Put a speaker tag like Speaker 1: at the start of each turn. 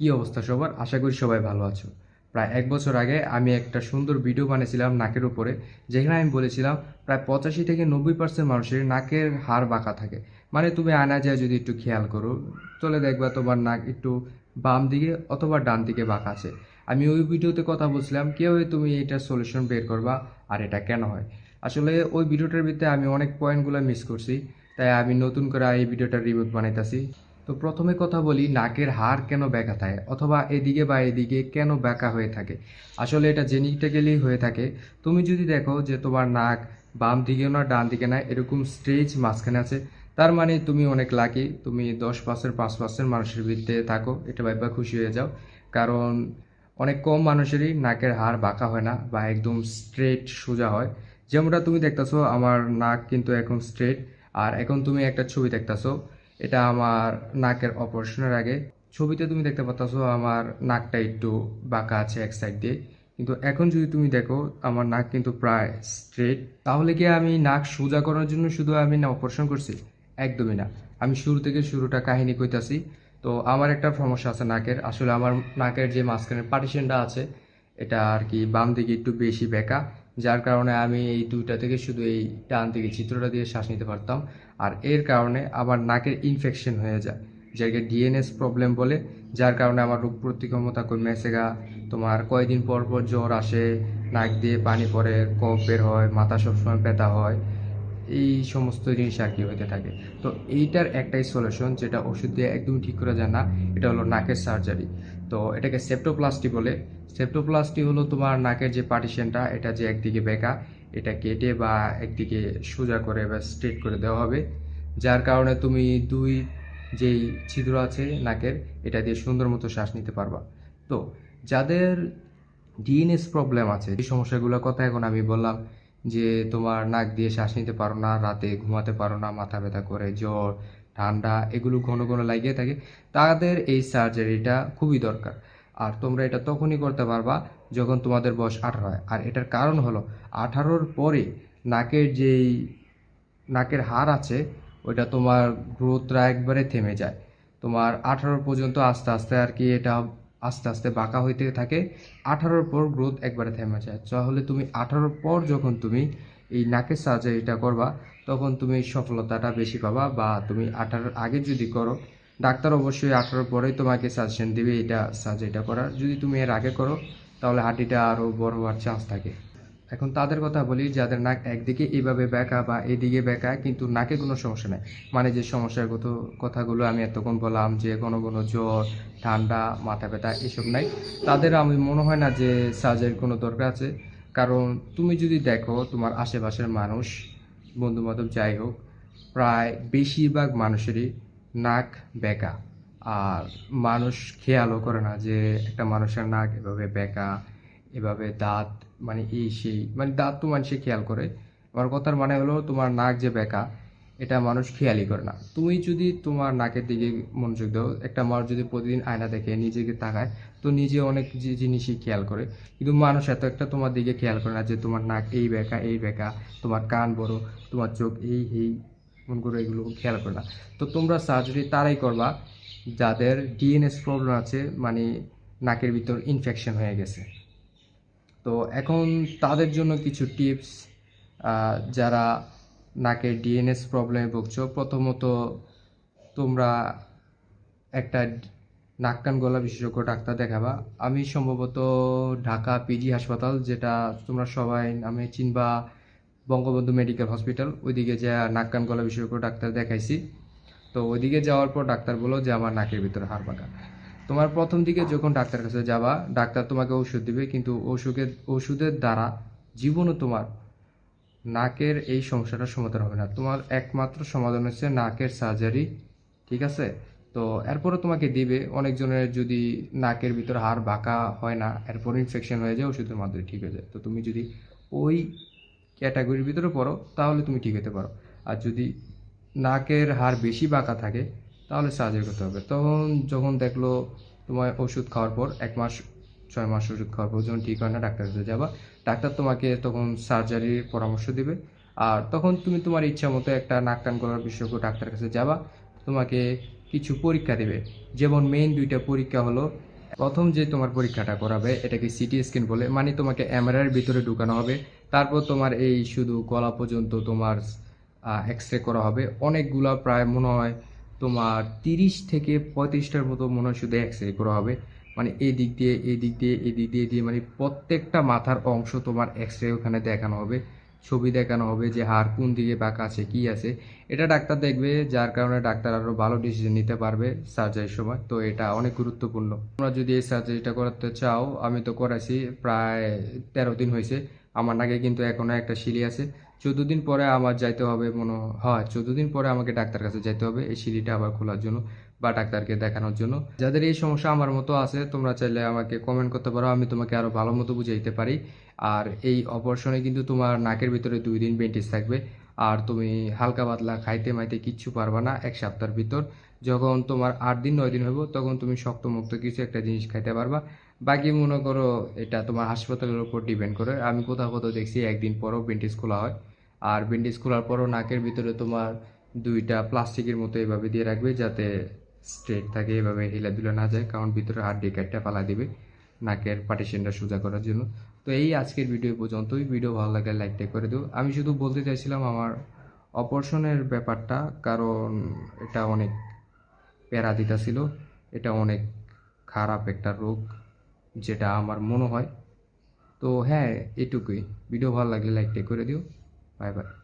Speaker 1: কি অবস্থা সবার? আশা করি সবাই ভালো আছো। প্রায় এক বছর আগে আমি একটা সুন্দর ভিডিও বানিয়েছিলাম নাকের উপরে, যেখানে আমি বলেছিলাম প্রায় পঁচাশি থেকে নব্বই পার্সেন্ট মানুষের নাকের হাড় বাঁকা থাকে। মানে তুমি আনা যায় যদি একটু খেয়াল করো, চলে দেখবা তোমার নাক একটু বাম দিকে অথবা ডান দিকে বাঁকা আছে। আমি ওই ভিডিওতে কথা বলছিলাম, কীভাবে তুমি এটার সলিউশন বের করবা আর এটা কেন হয়? আসলে ওই ভিডিওটার ভিতরে আমি অনেক পয়েন্টগুলো মিস করছি, তাই আমি নতুন করে এই ভিডিওটার রিভিউ বানাইতেছি। তো প্রথমে কথা বলি, নাকের হাড় কেন ব্যাকা থাকে অথবা এদিকে বা এদিকে কেন ব্যাকা হয়ে থাকে? আসলে এটা জেনেটিক্যালি হয়ে থাকে। তুমি যদি দেখো যে তোমার নাক বাম দিকে না, ডান দিকে না, এরকম স্ট্রেচ মাঝখানে আছে, তার মানে তুমি অনেক লাকি তুমি দশ পার্সেন্ট, পাঁচ পার্সেন্ট মানুষের ভিত্তিতে থাকো, এটা ভাইবা খুশি হয়ে যাও। কারণ অনেক কম মানুষেরই নাকের হাড় বাঁকা হয় না বা একদম স্ট্রেট সোজা হয়। যেমনটা তুমি দেখতেছো, আমার নাক কিন্তু এখন স্ট্রেট, আর এখন তুমি একটা ছবি দেখতেছো এটা আমার নাকের অপারেশনের আগে। ছবিতে তুমি দেখতে পাচ্ছ আমার নাকটা একটু বাঁকা আছে এক সাইড দিয়ে। কিন্তু এখন যদি তুমি দেখো, আমার নাক কিন্তু প্রায় স্ট্রেট তাহলে কি আমি নাক সোজা করার জন্য শুধু আমি না অপারেশন করছি? একদমই না। আমি শুরু থেকে শুরুটা কাহিনী কইতাছি। তো আমার একটা সমস্যা আছে নাকের। আসলে আমার নাকের যে মাঝখানের পার্টিশনটা আছে, এটা আর কি বাম দিকে একটু বেশি বেঁকা। যার কারণে আমি এই দুইটা থেকে শুধু এই ডান দিকে চিত্রটা দিয়ে শ্বাস নিতে পারতাম। আর এর কারণে আমার নাকের ইনফেকশন হয়ে যায়, যাকে ডিএনএস প্রবলেম বলে, যার কারণে আমার রোগ প্রতিক্ষমতা কমে গা। তোমার কয়েকদিন পর পর জ্বর আসে, নাক দিয়ে পানি পড়ে, কফ বের হয়, মাথা সবসময় ব্যথা হয়। এই সমস্ত জিনিস আর কি হতে থাকে। তো এইটার একটাই সলিউশন যেটা ওষুধ দিয়ে একদমই ঠিক করা যায় না, এটা হলো নাকের সার্জারি তো এটাকে সেপ্টোপ্লাস্টি বলে। সেপ্টোপ্লাস্টি হলো তোমার নাকের যে পার্টিশনটা এটা যে একদিকে বেঁকা, এটা কেটে বা একদিকে সোজা করে বা স্ট্রেট করে দেওয়া হবে। যার কারণে তুমি দুই যেই ছিদ্র আছে নাকের, এটা দিয়ে সুন্দর মতো শ্বাস নিতে পারবা। তো যাদের ডিএনএস প্রবলেম আছে, এই সমস্যাগুলোর কথা এখন আমি বললাম। যে তোমার নাক দিয়ে শ্বাস নিতে পারো না, রাতে ঘুমাতে পারো না, মাথা ব্যথা করে, জ্বর, ঠান্ডা, এগুলো ঘন ঘন লাগিয়ে থাকে। তাদের এই সার্জারিটা খুবই দরকার। আর তোমরা এটা তখনই করতে পারবা যখন তোমাদের বয়স আঠারো হয়। আর এটার কারণ হলো, আঠারোর পরে নাকের যেই, নাকের হাড় আছে, ওইটা তোমার গ্রোথটা একবারে থেমে যায়। তোমার আঠারো পর্যন্ত আস্তে আস্তে আর কি এটা আস্তে আস্তে বাঁকা হইতে থাকে। আঠারোর পর গ্রোথ একবারে থেমে যায়। তাহলে তুমি আঠারোর পর যখন তুমি এই নাকের সাহায্যে এটা করবা, তখন তুমি সফলতাটা বেশি পাবা বা তুমি আঠারোর আগে যদি করো, ডাক্তার অবশ্যই আঠারোর পরেই তোমাকে সাজেশন দেবে এটা সার্জারিটা করার। যদি তুমি এর আগে করো, তাহলে হাঁটিটা আরও বড় হওয়ার চান্স থাকে। এখন তাদের কথা বলি, যাদের নাক একদিকে এইভাবে বেঁকা বা এদিকে বেঁকা কিন্তু নাকে কোনো সমস্যা নেই। মানে যে সমস্যার কত কথাগুলো আমি এতক্ষণ বললাম, যে কোনো কোনো জ্বর, ঠান্ডা, মাথা ব্যথা, এসব নাই। তাদের আমি মনে হয় না যে সার্জারির কোনো দরকার আছে। কারণ তুমি যদি দেখো, তোমার আশেপাশের মানুষ বন্ধু বান্ধব যাই হোক, প্রায় বেশিরভাগ মানুষেরই নাক বেঁকা আর মানুষ খেয়ালও করে না যে একটা মানুষের নাক এভাবে বেঁকা এভাবে দাঁত মানে এই সেই মানে দাঁত তো মানুষে খেয়াল করে। আমার কথার মানে হলো তোমার নাক যে বেঁকা, এটা মানুষ খেয়ালই করে না। তুমি যদি তোমার নাকের দিকে মনোযোগ দাও, একটা মানুষ যদি প্রতিদিন আয়না দেখে নিজেকে তাকায়, তো নিজে অনেক জিনিসই খেয়াল করে। কিন্তু মানুষ এত একটা তোমার দিকে খেয়াল করে না যে তোমার নাক এই বেঁকা এই বেঁকা, তোমার কান বড়, তোমার চোখ এই এই, মন করে এগুলো খেয়াল করে না। তো তোমরা সার্জারি তারাই করবা, যাদের ডিএনএস প্রবলেম আছে মানে নাকের ভিতর ইনফেকশন হয়ে গেছে। তো এখন তাদের জন্য কিছু টিপস যারা নাকের ডিএনএস প্রবলেমে ভুগছো, প্রথমত তোমরা একটা নাক কান গলা বিশেষজ্ঞ ডাক্তার দেখাবা। আমি সম্ভবত ঢাকা পিজি হাসপাতাল, যেটা তোমরা সবাই আমি চিনবা, বঙ্গবন্ধু মেডিকেল হসপিটাল, ওইদিকে যে নাক কান গলা বিশেষজ্ঞ ডাক্তার দেখাইছি। তো ওইদিকে যাওয়ার পর ডাক্তার বলল যে, আমার নাকের ভিতরে হাড় পাকা তোমার প্রথম দিকে যখন ডাক্তার কাছে যাবা, ডাক্তার তোমাকে ওষুধ দিবে, কিন্তু ওষুধের ওষুধের দ্বারা জীবনও তোমার নাকের এই সমস্যাটার সমাধান হবে না। তোমার একমাত্র সমাধান হচ্ছে নাকের সার্জারি ঠিক আছে? তো এরপরে তোমাকে দিবে, অনেকজনের যদি নাকের ভিতর হাড় বাঁকা হয় না, এরপর ইনফেকশন হয়ে যায়, ওষুধের মাধ্যমে ঠিক হয়ে যায়। তো তুমি যদি ওই ক্যাটাগরির ভিতরে পড়ো, তাহলে তুমি ঠিক হতে পারো। আর যদি নাকের হাড় বেশি বাঁকা থাকে তাহলে সার্জারি করতে হবে। তখন যখন দেখল তোমার ওষুধ খাওয়ার পর, এক মাস, ছয় মাস ওষুধ খাওয়ার পর যখন ঠিক হয় না, ডাক্তার কাছে যাবা। ডাক্তার তোমাকে তখন সার্জারির পরামর্শ দিবে। আর তখন তুমি তোমার ইচ্ছা মতো একটা নাক কান গলার বিশেষজ্ঞ ডাক্তারের কাছে যাবা। তোমাকে কিছু পরীক্ষা দেবে। যেমন মেইন দুইটা পরীক্ষা হলো, প্রথম যে তোমার পরীক্ষাটা করাবে, এটাকে সিটি স্ক্যান বলে মানে তোমাকে এমআরআইয়ের ভিতরে ঢুকানো হবে। তারপর তোমার এই শুধু গলা পর্যন্ত তোমার এক্স রে করা হবে। অনেকগুলা প্রায় মনে হয় তোমার তিরিশ থেকে পঁয়ত্রিশটার মতো মনে হয় শুধু এক্স রে করা হবে। মানে এই দিক দিয়ে এই দিক দিয়ে এই দিক দিয়ে দিয়ে মানে প্রত্যেকটা মাথার অংশ তোমার এক্স রে ওখানে দেখানো হবে। ছবি দেখানো হবে যে হাড় কোন দিকে বাঁকা আছে কি আছে। এটা ডাক্তার দেখবে, যার কারণে ডাক্তার আরও ভালো ডিসিশন নিতে পারবে সার্জারির সময়। তো এটা অনেক গুরুত্বপূর্ণ। তোমরা যদি এই সার্জারিটা করাতে চাও, আমি তো করাইছি, প্রায় তেরো দিন হয়েছে। আমার নাকে কিন্তু এখনও একটা সিলি আছে। চোদ্দ দিন পরে আমার যাইতে হবে মনে হয়, চোদ্দ দিন পরে আমাকে ডাক্তার কাছে যাইতে হবে, এই সিঁড়িটা আবার খোলার জন্য বা ডাক্তারকে দেখানোর জন্য। যাদের এই সমস্যা আমার মতো আছে, তোমরা চাইলে আমাকে কমেন্ট করতে পারো, আমি তোমাকে আরও ভালো মতো বুঝাইতে পারি। আর এই অপারেশনে কিন্তু তোমার নাকের ভিতরে দুই দিন বেন্টিস থাকবে, আর তুমি হালকা পাতলা খাইতে মাইতে কিচ্ছু পারবা না এক সপ্তাহের ভিতর। যখন তোমার আট দিন, নয় দিন হইব, তখন তুমি শক্ত মুক্ত কিছু একটা জিনিস খাইতে পারবা। বাকি মনে করো এটা তোমার হাসপাতালের উপর ডিপেন্ড করে, আমি কোথাও কোথাও দেখছি একদিন পরও বেন্টিস খোলা হয়। আর বেন্টিস খোলার পরও নাকের ভিতরে তোমার দুইটা প্লাস্টিকের মতো এভাবে দিয়ে রাখবে যাতে স্ট্রেট থাকে, এভাবে হিলাদুলা না যায়। কারণ ভিতরে হাড্ডি কাটটা পালা দিবে নাকের পার্টিশনটা সোজা করার জন্য। তো এই আজকের ভিডিও পর্যন্তই। ভিডিও ভালো লাগলে লাইকটা করে দিও। আমি শুধু বলতে চাইছিলাম আমার অপারেশনের ব্যাপারটা, কারণ এটা অনেক প্যারা দিতা ছিল। এটা অনেক খারাপ একটা রোগ যেটা আমার মনে হয়। তো হ্যাঁ এটুকুই। ভিডিও ভালো লাগলে লাইকটা করে দিও। 拜拜。